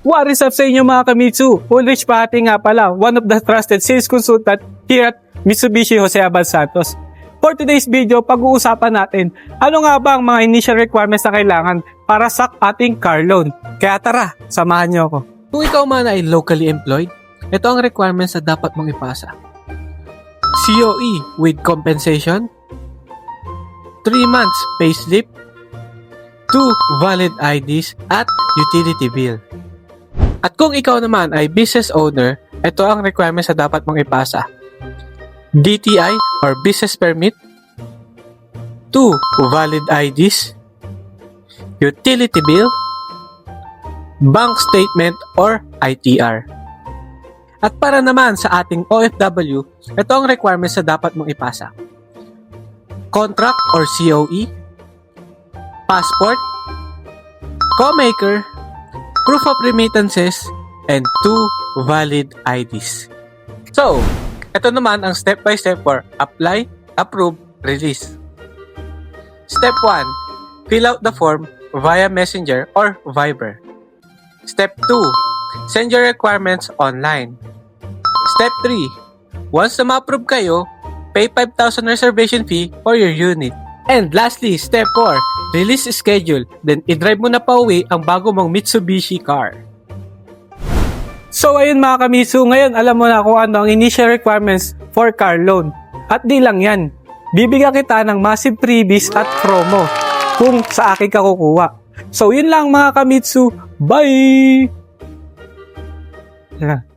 What is up sa inyo mga Kamitsu? Ulrich Pahati nga pala, one of the trusted sales consultant here at Mitsubishi Jose Abad Santos. For today's video, pag-uusapan natin ano nga ba ang mga initial requirements na kailangan para sa ating car loan. Kaya tara, samahan niyo ako. Kung ikaw man ay locally employed, ito ang requirements na dapat mong ipasa. COE with compensation, 3 months payslip, 2 valid IDs at utility bill. At kung ikaw naman ay business owner, ito ang requirements na dapat mong ipasa. DTI or business permit, 2 valid IDs, utility bill, bank statement or ITR. At para naman sa ating OFW, ito ang requirements na dapat mong ipasa. Contract or COE, passport, co-maker, proof of remittances, and two valid IDs. So, ito naman ang step by step for apply, approve, release. Step 1, fill out the form via Messenger or Viber. Step 2, send your requirements online. Step 3, once na ma-approve kayo, pay 5,000 reservation fee for your unit. And lastly, step 4, release schedule. Then i-drive mo na pa ang bago mong Mitsubishi car. So ayun mga Kamitsu, ngayon alam mo na kung ano ang initial requirements for car loan. At di lang yan, bibigyan kita ng massive freebies at promo kung sa akin ka kukuha. So yun lang mga Kamitsu, bye! Na.